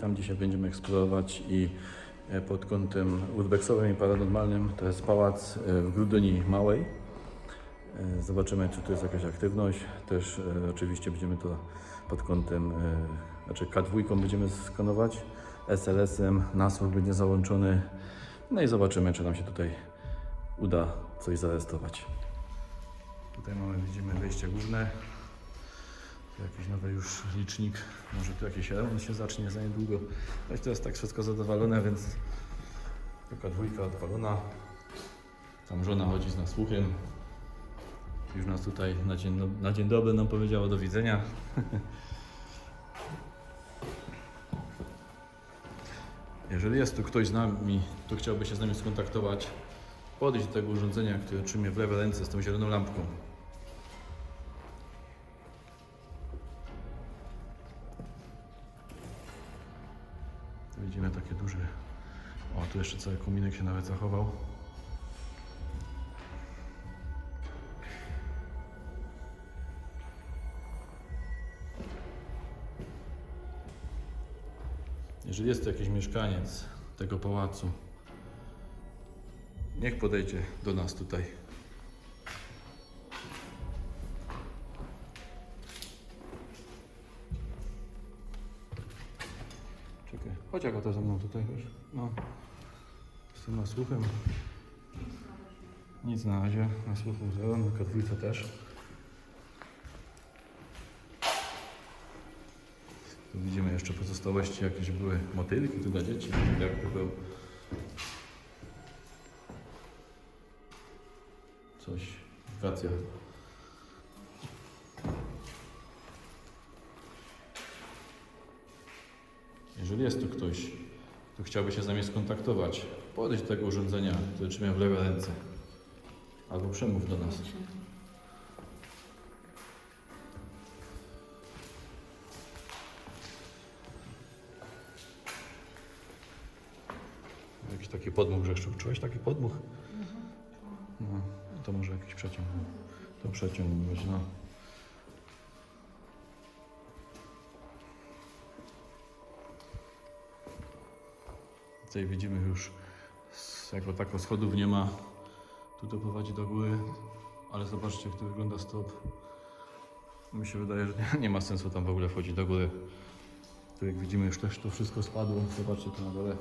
Witam. Dzisiaj będziemy eksplorować i e, pod kątem urbexowym i paranormalnym to jest pałac e, w Grudoni Małej. E, Zobaczymy, czy tu jest jakaś aktywność. Też oczywiście będziemy to pod kątem, znaczy K2 będziemy skanować, SLS-em, nasłuch będzie załączony. No i zobaczymy, czy nam się tutaj uda coś zarejestrować. Tutaj mamy, widzimy wejście główne. Jakiś nowy już licznik. Może tu jakiś remont się zacznie za niedługo. Choć to jest tak wszystko zadowolone, więc taka dwójka odpalona. Tam żona chodzi z nasłuchem. Już nas tutaj na dzień, na dzień dobry nam powiedziała do widzenia. Jeżeli jest tu ktoś z nami, kto chciałby się z nami skontaktować, podejść do tego urządzenia, które trzymie w lewej ręce z tą zieloną lampką. Jeszcze cały kominek się nawet zachował. Jeżeli jest to jakiś mieszkaniec tego pałacu, niech podejdzie do nas tutaj. Z tym nasłuchem. Nic na razie, nasłuchu zero, na kadwójce też. Tu widzimy jeszcze pozostałości, jakieś były motylki tu dla dzieci, jak to był. Coś, racja. Jeżeli jest tu ktoś, kto chciałby się z nami skontaktować, podejdź do tego urządzenia, które trzymam w lewej ręce. Albo przemów do nas. Jakiś taki podmuch Grzeszczuk. Czułeś taki podmuch? No, to może jakiś przeciąg. To przeciąg no. Tutaj widzimy już, jako tako schodów nie ma. Tu to prowadzi do góry, ale zobaczcie jak to wygląda stop. Mi się wydaje, że nie, nie ma sensu tam w ogóle wchodzić do góry. Tu jak widzimy już też to wszystko spadło. Zobaczcie tu na dole.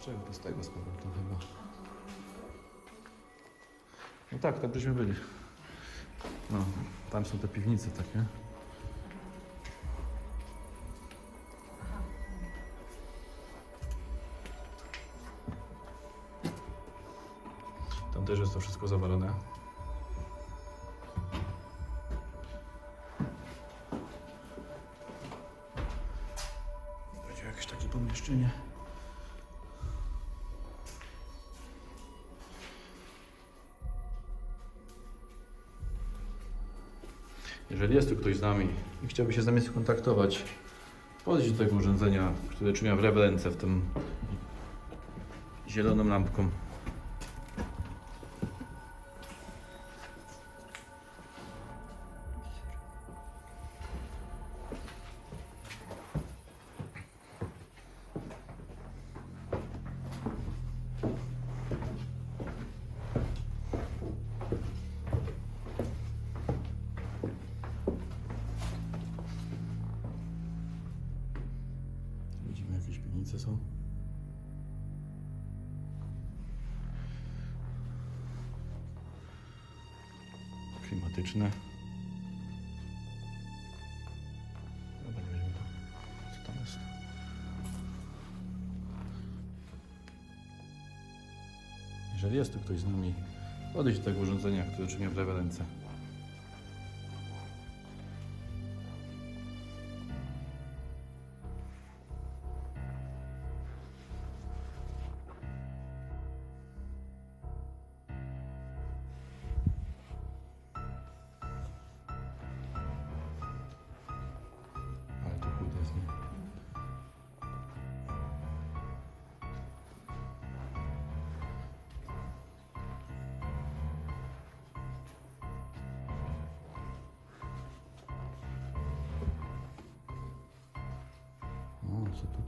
Z czego? Z tego spadło to chyba. No tak, tam byśmy byli. No, tam są te piwnice takie. Też jest to wszystko zawalone. Będzie jakieś takie pomieszczenie. Jeżeli jest tu ktoś z nami i chciałby się z nami skontaktować, podejdź do tego urządzenia, które trzyma w lewej ręce w tym zieloną lampką. Dobra, nie wiem, co tam jest. Jeżeli jest tu ktoś z nami, podejdź do tego urządzenia, które trzyma w lewej ręce.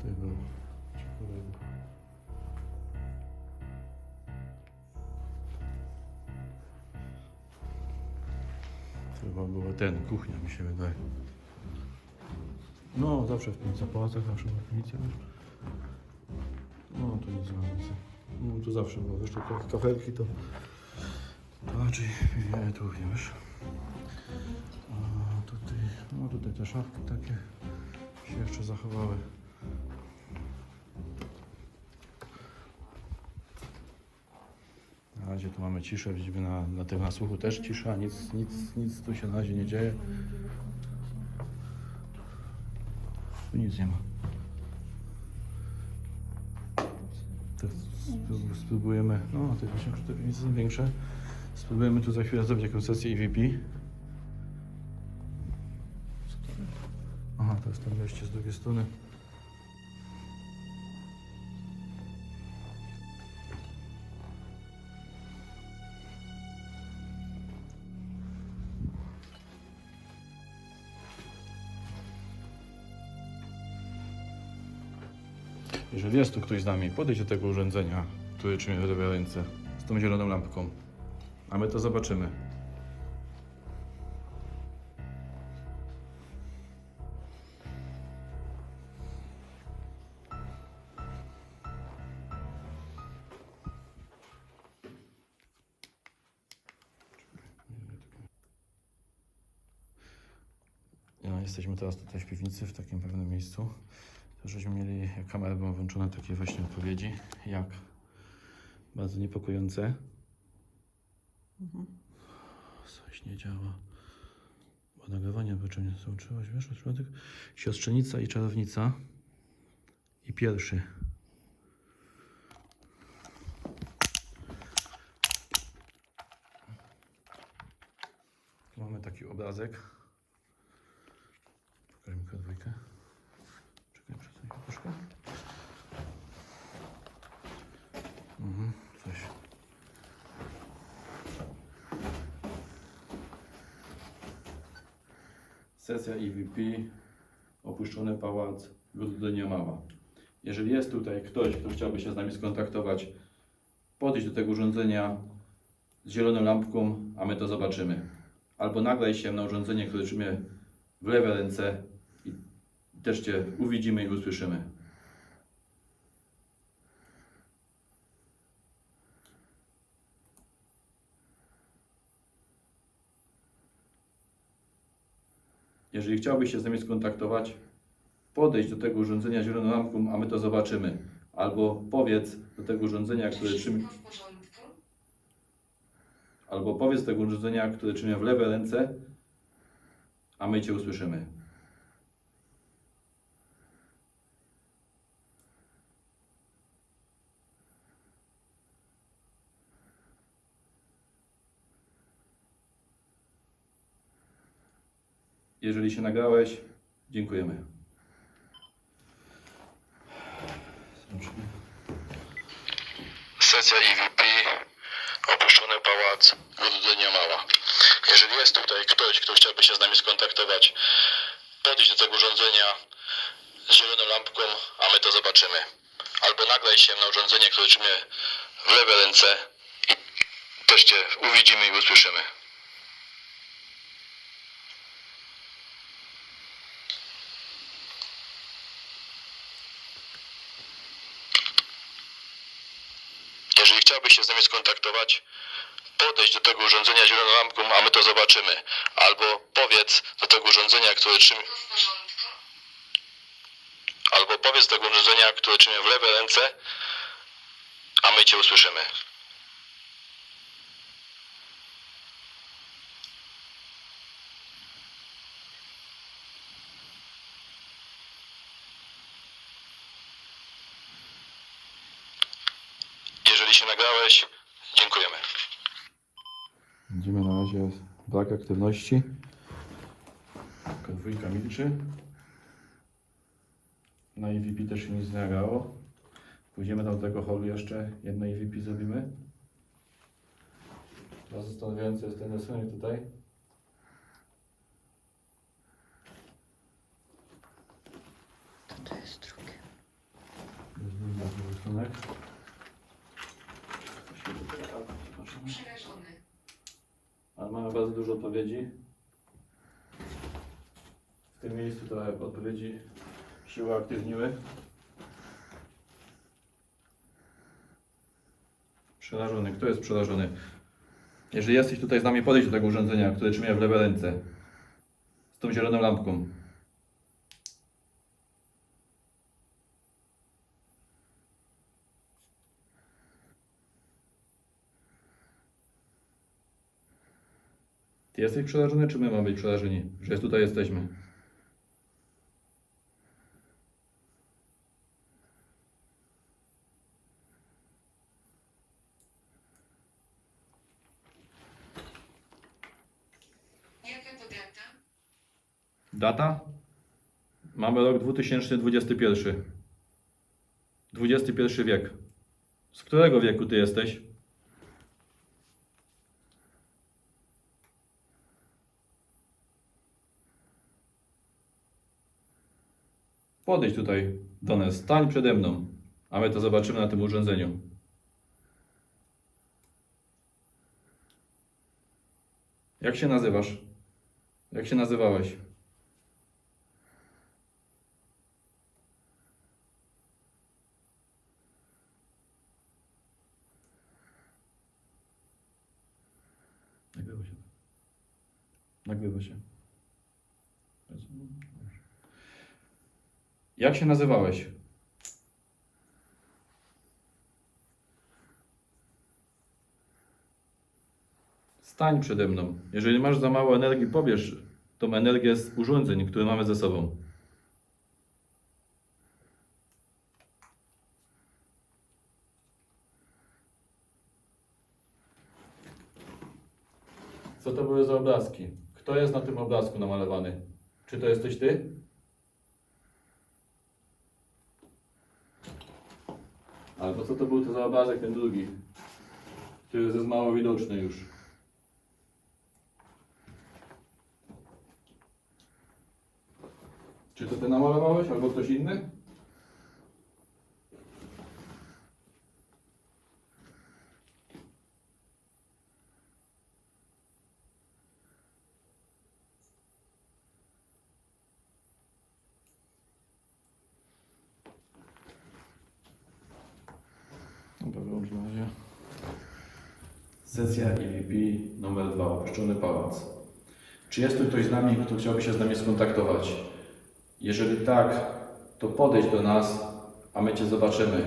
Było ciekawego. Chyba była ten, kuchnia mi się wydaje. No, zawsze w piwnicach, pałacach zawsze piwnica. wiesz? No, tu nie więcej. No, tu zawsze było, wiesz, takie kafelki to... Raczej nie, tu wiesz. A tutaj, no tutaj te szafki takie się jeszcze zachowały. Razie tu mamy ciszę, widzimy na, na tym nasłuchu też cisza, nic, nic, nic tu się na razie nie dzieje. Tu nic nie ma. Spróbujemy, no te właśnie te piwnice są większe. Spróbujemy tu za chwilę zrobić jakąś sesję EVP. Aha, to jest tam wejście z drugiej strony. Jest tu ktoś z nami, podejdź do tego urządzenia, które trzyma w ręce, z tą zieloną lampką. A my to zobaczymy. No, jesteśmy teraz tutaj w piwnicy, w takim pewnym miejscu. To żeśmy mieli, jak kamery były włączone, takie właśnie odpowiedzi, jak bardzo niepokojące. Coś nie działa. Bo nagrywanie by czym nie załączyłaś, wiesz, przypadek? Siostrzenica i czarownica. I pierwszy. Mamy taki obrazek. Pokaż mi dwójkę. Czekaj, przesuń się troszkę. Mhm, coś. Sesja EVP, opuszczony pałac, lud do Niemała. Jeżeli jest tutaj ktoś, kto chciałby się z nami skontaktować, podejdź do tego urządzenia z zieloną lampką, a my to zobaczymy. Albo nagraj się na urządzenie, które trzymie w lewej ręce i też Cię uwidzimy i usłyszymy. Jeżeli chciałbyś się z nami skontaktować, podejdź do tego urządzenia zieloną lampką, a my to zobaczymy. Albo powiedz do tego urządzenia, które porządku? albo powiedz do tego urządzenia, które trzyma w lewej ręce, a my Cię usłyszymy. Jeżeli się nagrałeś, dziękujemy. Sesja EVP, opuszczony pałac, Guddynia Mała. Jeżeli jest tutaj ktoś, kto chciałby się z nami skontaktować, podejdź do tego urządzenia z zieloną lampką, a my to zobaczymy. Albo nagraj się na urządzenie, które trzymie w lewej ręce i też Cię uwidzimy i usłyszymy. Jeżeli chciałbyś się z nami skontaktować, podejdź do tego urządzenia zieloną lampką, a my to zobaczymy. Albo powiedz do tego urządzenia, które trzyma, albo powiedz do tego urządzenia, które trzyma w lewej ręce, a my Cię usłyszymy. Jeżeli się nagrałeś, dziękujemy. Widzimy na razie brak aktywności. Dwójka milczy. Na EVP też się nic nie nagrało. Pójdziemy tam do tego holu jeszcze, jedno EVP zrobimy. Teraz zastanawiający jest ten rysunek tutaj. To to jest drugie. Szacunek. Przerażony. Ale mamy bardzo dużo odpowiedzi. W tym miejscu te odpowiedzi się uaktywniły. Przerażony. Kto jest przerażony? Jeżeli jesteś tutaj z nami, podejdź do tego urządzenia, które trzyma w lewej ręce. Z tą zieloną lampką. Ty jesteś przerażony, czy my mamy być przerażeni, że tutaj jesteśmy? Jaka to data? Data? Mamy rok 2021. XXI wiek. Z którego wieku ty jesteś? Podejdź tutaj do nas, stań przede mną, a my to zobaczymy na tym urządzeniu. Jak się nazywasz? Jak się nazywałeś? Nagrywa się. Nagrywa się. Jak się nazywałeś? Stań przede mną. Jeżeli masz za mało energii, pobierz tą energię z urządzeń, które mamy ze sobą. Co to były za obrazki? Kto jest na tym obrazku namalowany? Czy to jesteś ty? Albo co to był to za obrazek, ten drugi, który jest mało widoczny już? Czy to ty namalowałeś, albo ktoś inny? Dobra, wyłącz na razie. Sesja EVP numer 2, Opuszczony Pałac. Czy jest tu ktoś z nami, kto chciałby się z nami skontaktować? Jeżeli tak, to podejdź do nas, a my Cię zobaczymy.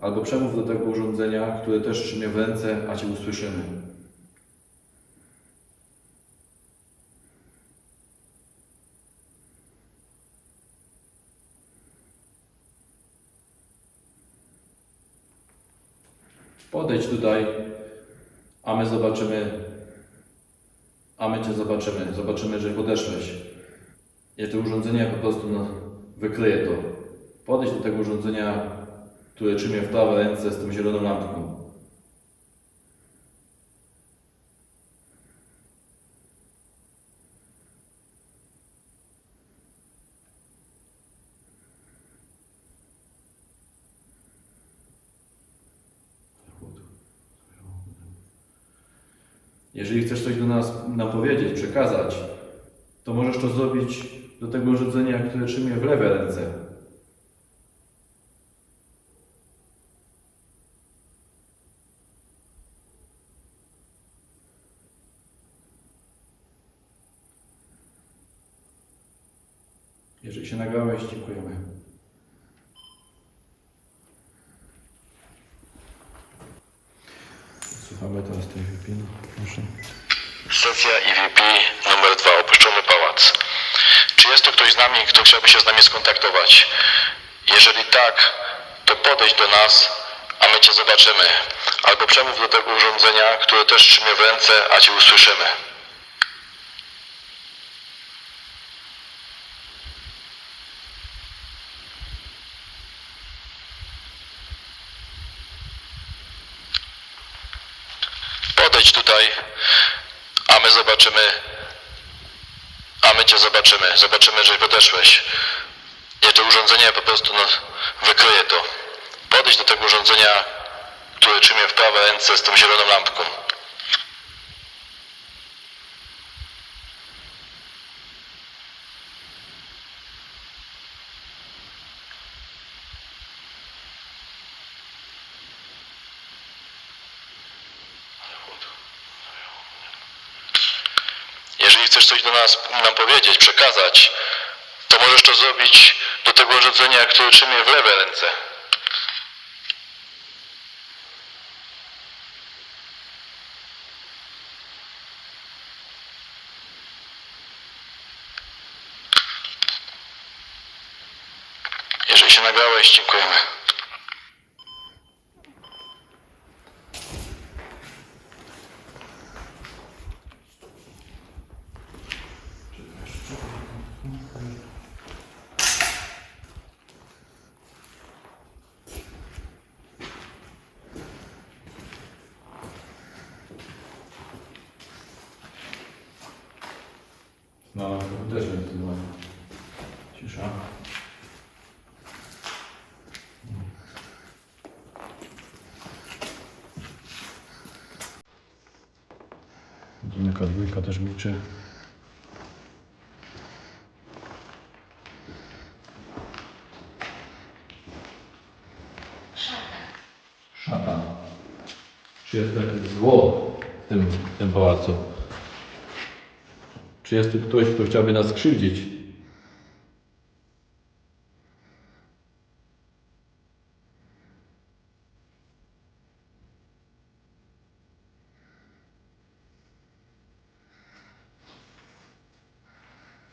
Albo przemów do tego urządzenia, które też trzymie w ręce, a Cię usłyszymy. Podejdź tutaj, a my zobaczymy, a my Cię zobaczymy. Zobaczymy, że podeszłeś. I to urządzenie po prostu no, wykryje to. Podejdź do tego urządzenia, które trzymie w prawej ręce z tą zieloną lampką. Jeżeli chcesz coś do nas nam powiedzieć, przekazać, to możesz to zrobić do tego urządzenia, które trzymie w lewej ręce. Jeżeli się nagrałeś, dziękujemy. Słuchamy teraz tej wypinu. Proszę. Sesja EVP numer 2, Opuszczony Pałac. Czy jest tu ktoś z nami, kto chciałby się z nami skontaktować? Jeżeli tak, to podejdź do nas, a my Cię zobaczymy. Albo przemów do tego urządzenia, które też trzymie w ręce, a Cię usłyszymy. Podejdź tutaj, a my zobaczymy, Cię zobaczymy. Zobaczymy, że podeszłeś. I to urządzenie po prostu no, wykryje to. Podejdź do tego urządzenia, które trzymie w prawej ręce z tą zieloną lampką. Jeżeli chcesz coś do nas nam powiedzieć, przekazać, to możesz to zrobić do tego urządzenia, które trzymie w lewej ręce. Jeżeli się nagrałeś, dziękujemy. No, też jest chyba cisza. Jedynka, dwójka też milczy. Szatan. Czy jest jakieś zło w tym, w tym pałacu? Czy jest tu ktoś, kto chciałby nas skrzywdzić?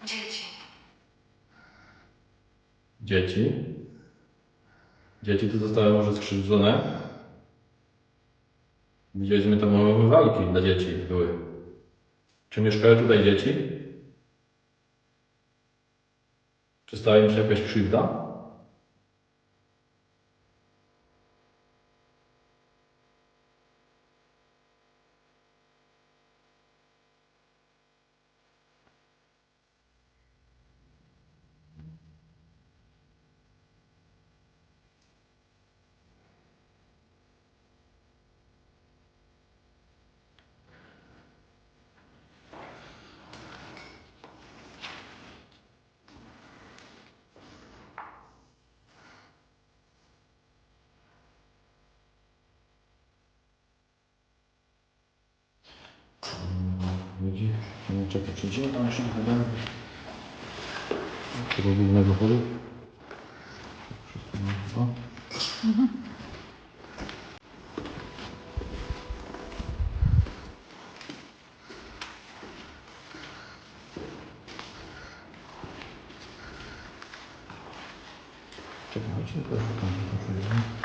Dzieci. Dzieci? Dzieci tu zostały może skrzywdzone? Widzieliśmy tam walki dla dzieci były. Czy mieszkają tutaj dzieci? Czy stała im się jakaś krzywda? Widzi? Nie czekaj, przyjdzie tam jeszcze wygadamy. Tego głównego chodu. Wszystko ma chyba. Czekaj, chodź, to szukam, to.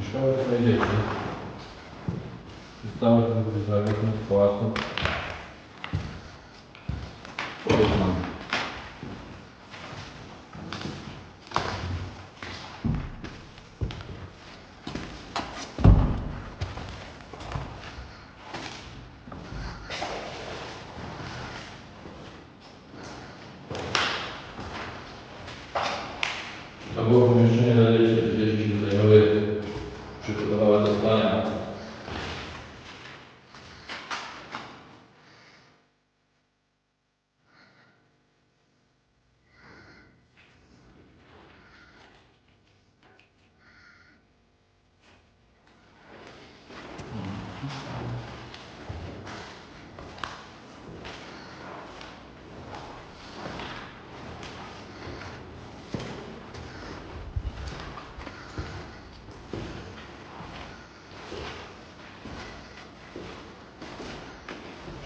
Mieszkały tutaj dzieci. Zostały tu wyzwawione z pałacu. Powiedz nam. To było pomieszczenie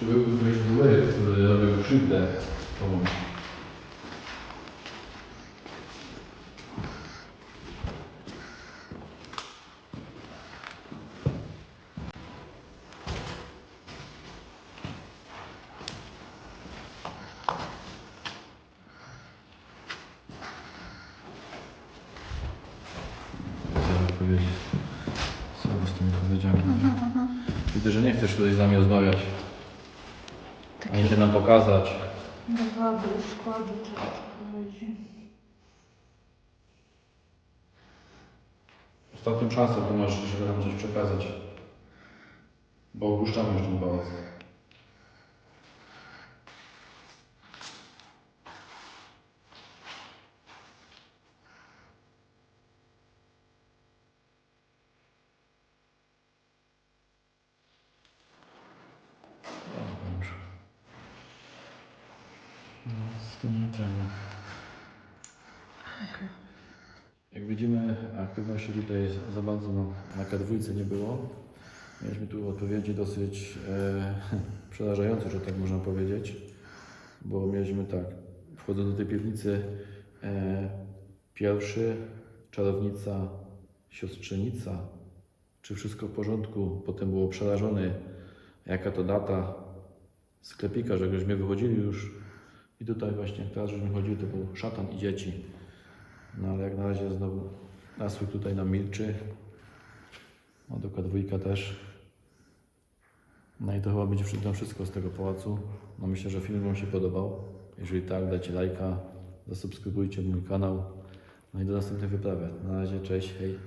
Чи ви, ви ж були, робив вшив де, по-моєму? Ostatnią szansę masz, żeby nam coś przekazać. Bo opuszczamy już ten pałac. O, dobrze. No, z tym nie trzeba. Jak widzimy, aktywności tutaj za bardzo na K2 nie było. Mieliśmy tu odpowiedzi dosyć e, przerażające, że tak można powiedzieć, bo mieliśmy tak, wchodząc do tej piwnicy, e, pierwszy, czarownica, siostrzenica, czy wszystko w porządku, potem było przerażony, jaka to data, sklepika, że żeśmy wychodzili już i tutaj właśnie, teraz żeśmy chodzili, to był szatan i dzieci. No ale jak na razie znowu nasłych tutaj nam milczy. No dwójka też. No i to chyba będzie wszystko, wszystko z tego pałacu. No myślę, że film Wam się podobał. Jeżeli tak, dajcie lajka, zasubskrybujcie mój kanał. No i do następnej wyprawy. Na razie, cześć, hej.